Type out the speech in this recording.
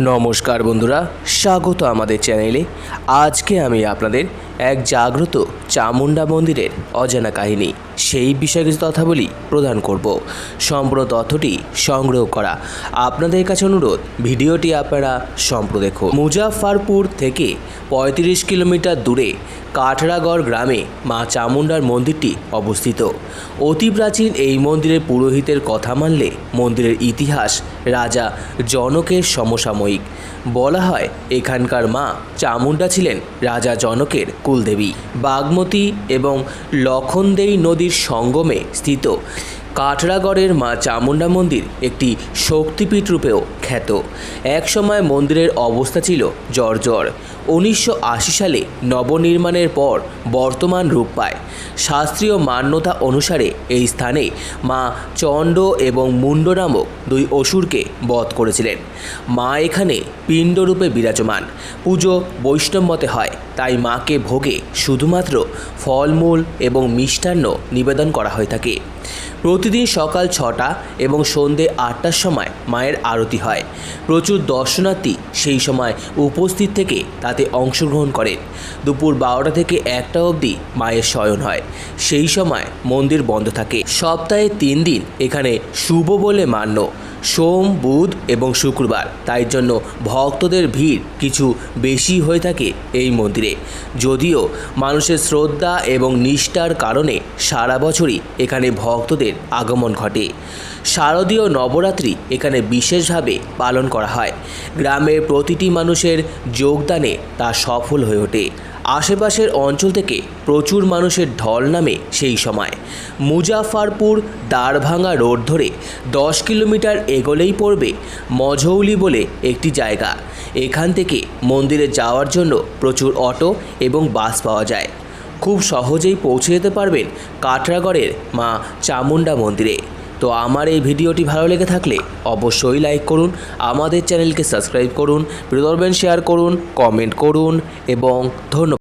নমস্কার বন্ধুরা স্বাগত আমাদের চ্যানেলে। আজকে আমি আপনাদের এক জাগ্রত চামুণ্ডা মন্দিরের অজানা কাহিনী। সেই বিষয়ে কিছু তথ্যাবলী প্রদান করব। সম্প্রদ তথ্যটি সংগ্রহ করা। আপনাদের কাছে অনুরোধ, ভিডিওটি আপনারা সম্প্রদ দেখুন। মুজাফফরপুর থেকে পঁয়ত্রিশ কিলোমিটার দূরে কাঠড়াগড় গ্রামে মা চামুণ্ডার মন্দিরটি অবস্থিত। অতি প্রাচীন এই মন্দিরের পুরোহিতের কথা মানলে মন্দিরের ইতিহাস রাজা জনকের সমসাময়িক। বলা হয়, এখানকার মা চামুণ্ডা ছিলেন রাজা জনকের কুলদেবী বাগমতী এবং লখনদেই নদীর সঙ্গমে স্থিত। কাঠড়াগড়ের মা চামুণ্ডা মন্দির একটি শক্তিপীঠ রূপেও খ্যাত। একসময় মন্দিরের অবস্থা ছিল জর্জর উনিশশো আশি সালে নবনির্মাণের পর বর্তমান রূপ পায়। শাস্ত্রীয় মান্যতা অনুসারে এই স্থানে মা চণ্ড এবং মুন্ড নামক দুই অসুরকে বধ করেছিলেন। মা এখানে পিণ্ডরূপে বিরাজমান। পুজো বৈষ্ণব মতে হয়, তাই মাকে ভোগে শুধুমাত্র ফলমূল এবং মিষ্টান্ন নিবেদন করা হয়ে থাকে। প্রতিদিন সকাল ছটা এবং সন্ধে আটটার সময় মায়ের আরতি হয়। প্রচুর দর্শনার্থী সেই সময় উপস্থিত থেকে তাতে অংশগ্রহণ করেন। দুপুর বারোটা থেকে একটা অবধি মায়ের শয়ন হয়। সেই সময় মন্দির বন্ধ থাকে। সপ্তাহে তিন দিন এখানে শুভ বলে মান্য। সোম, বুধ এবং শুক্রবার। তাই জন্য ভক্তদের ভিড় কিছু বেশি হয়ে থাকে এই মন্দিরে। যদিও মানুষের শ্রদ্ধা এবং নিষ্ঠার কারণে সারা বছরই এখানে ভক্তদের আগমন ঘটে। শারদীয় নবরাত্রি এখানে বিশেষভাবে পালন করা হয়। গ্রামের প্রতিটি মানুষের যোগদানে তা সফল হয়ে ওঠে। আশেপাশের অঞ্চল থেকে প্রচুর মানুষের ঢল নামে সেই সময়। মুজাফরপুর দাঁড়ভাঙা রোড ধরে দশ কিলোমিটার এগোলেই পড়বে মঝৌলি বলে একটি জায়গা। এখান থেকে মন্দিরে যাওয়ার জন্য প্রচুর অটো এবং বাস পাওয়া যায়। খুব সহজেই পৌঁছে যেতে পারবেন কাটরাগড়ের মা চামুণ্ডা মন্দিরে। তো আমার এই ভিডিওটি ভালো লেগে থাকলে অবশ্যই লাইক করুন, আমাদের চ্যানেলকে সাবস্ক্রাইব করুন প্রিয় শেয়ার করুন, কমেন্ট করুন এবং ধন্যবাদ।